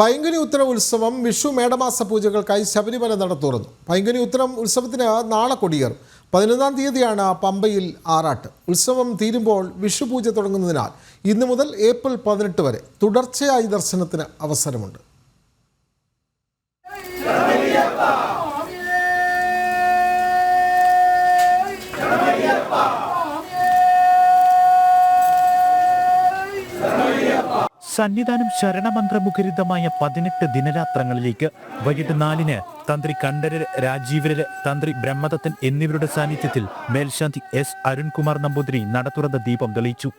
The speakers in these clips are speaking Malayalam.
പൈങ്കുനി ഉത്തര ഉത്സവം വിഷു മേടമാസ പൂജകൾക്കായി ശബരിമല നട തുറന്നു. പൈങ്കുനി ഉത്തരം ഉത്സവത്തിന് നാളെ കൊടിയേറും. പതിനൊന്നാം തീയതിയാണ് പമ്പയിൽ ആറാട്ട്. ഉത്സവം തീരുമ്പോൾ വിഷു പൂജ തുടങ്ങുന്നതിനാൽ ഇന്നു മുതൽ ഏപ്രിൽ പതിനെട്ട് വരെ തുടർച്ചയായി ദർശനത്തിന് അവസരമുണ്ട്. സന്നിധാനം ശരണമന്ത്രമുഖരിതമായ പതിനെട്ട് ദിനരാത്രങ്ങളിലേക്ക് വൈകിട്ട് നാലിന് തന്ത്രി കണ്ഠരര് രാജീവരര് തന്ത്രി ബ്രഹ്മദത്തൻ എന്നിവരുടെ സാന്നിധ്യത്തിൽ മേൽശാന്തി എസ്. അരുൺകുമാർ നമ്പൂതിരി നട തുറന്ന ദീപം തെളിയിച്ചു.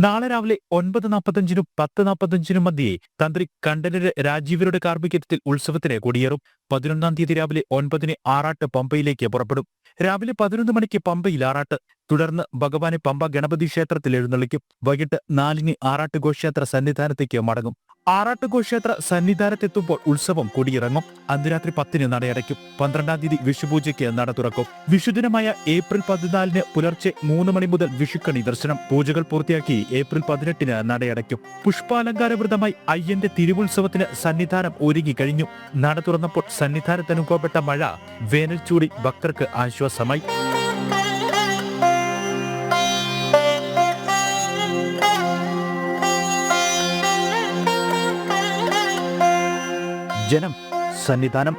നാളെ രാവിലെ ഒൻപത് നാൽപ്പത്തഞ്ചിനും പത്ത് നാൽപ്പത്തഞ്ചിനും മധ്യേ തന്ത്രി കണ്ഠരര് രാജീവരുടെ കാർമ്മികത്വത്തിൽ ഉത്സവത്തിന് കൊടിയേറും. പതിനൊന്നാം തീയതി രാവിലെ ഒൻപതിന് ആറാട്ട് പമ്പയിലേക്ക് പുറപ്പെടും. രാവിലെ പതിനൊന്ന് മണിക്ക് പമ്പയിൽ ആറാട്ട് തുടർന്ന് ഭഗവാനെ പമ്പ ഗണപതി ക്ഷേത്രത്തിൽ എഴുന്നള്ളിക്കും. വൈകിട്ട് നാലിന് ആറാട്ട് ഘോഷയാത്ര സന്നിധാനത്തേക്ക് മടങ്ങും. ആറാട്ട് ഘോഷയാത്ര സന്നിധാനത്തെത്തുമ്പോൾ ഉത്സവം കൊടിയിറങ്ങും. അന്ന് രാത്രി പത്തിന് നടയടയ്ക്കും. പന്ത്രണ്ടാം തീയതി വിഷുപൂജയ്ക്ക് നട തുറക്കും. വിഷുദിനമായ ഏപ്രിൽ പതിനാലിന് പുലർച്ചെ മൂന്ന് മണി മുതൽ വിഷുക്കണി ദർശനം. പൂജകൾ പൂർത്തിയാക്കി ഏപ്രിൽ പതിനെട്ടിന് നടയടയ്ക്കും. പുഷ്പാലങ്കാരവൃതമായി അയ്യന്റെ തിരുവുത്സവത്തിന് സന്നിധാനം ഒരുങ്ങി കഴിഞ്ഞു. നട തുറന്നപ്പോൾ സന്നിധാനത്ത് അനുഭവപ്പെട്ട മഴ വേനൽ ചൂടി ഭക്തർക്ക് ആശ്വാസമായി. ജനം സന്നിധാനം